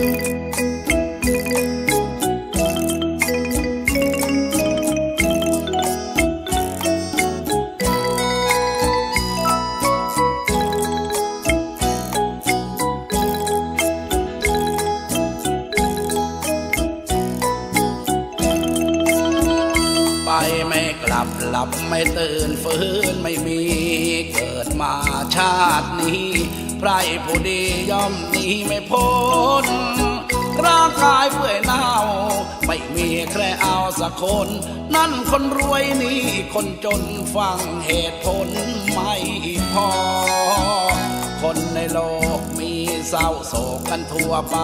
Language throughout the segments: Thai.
ไปไม่กลับหลับไม่ตื่นฟื้นไม่มีเกิดมาชาตินี้ ไพรผู้ดีย่อมหนีไม่พ้นร่างกายเปื่อยเน่า ไม่มีใครเอาสักคน นั่นคนรวยนี่คนจนฟังเหตุผลไม่พอ คนในโลกมีเศร้าโศกกันทั่วไป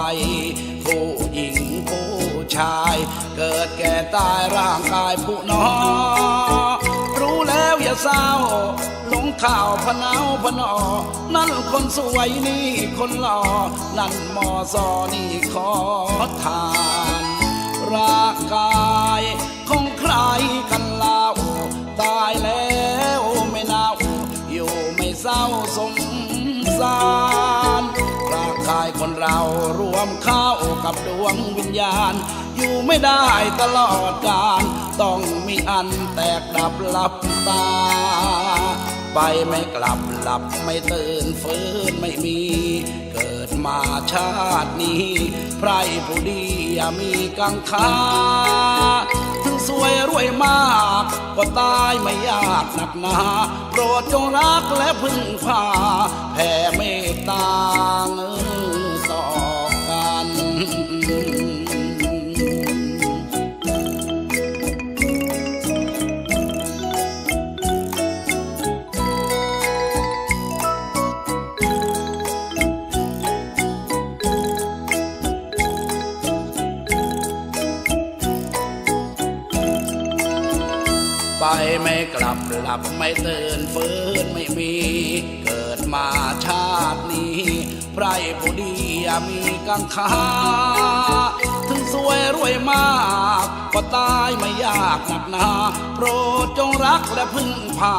ผู้หญิงผู้ชาย เกิดแก่ตายร่างกายผู้น้อรู้แล้วอย่าเศร้า ข่าวพะนาวพะนอ นั่นคนสวยนี่คนหล่อ นั่นมอซอนี่ขอทาน ร่างกายของใครกันเล่าตายแล้วไม่น่าอยู่ไม่เศร้าสงสารร่างกายคนเรารวมเข้ากับดวงวิญญาณ อยู่ไม่ได้ตลอดกาลต้องมีอันแตกดับหลับตา ไปไม่กลับหลับไม่ตื่นฟื้นไม่มี เกิดมาชาตินี้ไพรผู้ดีมีกังขาถึงสวยรวยมาก ก็ตายไม่ยากหนักหนาโปรดจงรักและพึ่งพาแผ่เมตตาต่ ไปไม่กลับหลับไม่ตื่นฟื้นไม่มี เกิดมาชาตินี้ไพรผู้ดียมีกังขาถึงสวยรวยมาก ก็ตายไม่ยากหนักหนา โปรดจงรักและพึ่งพา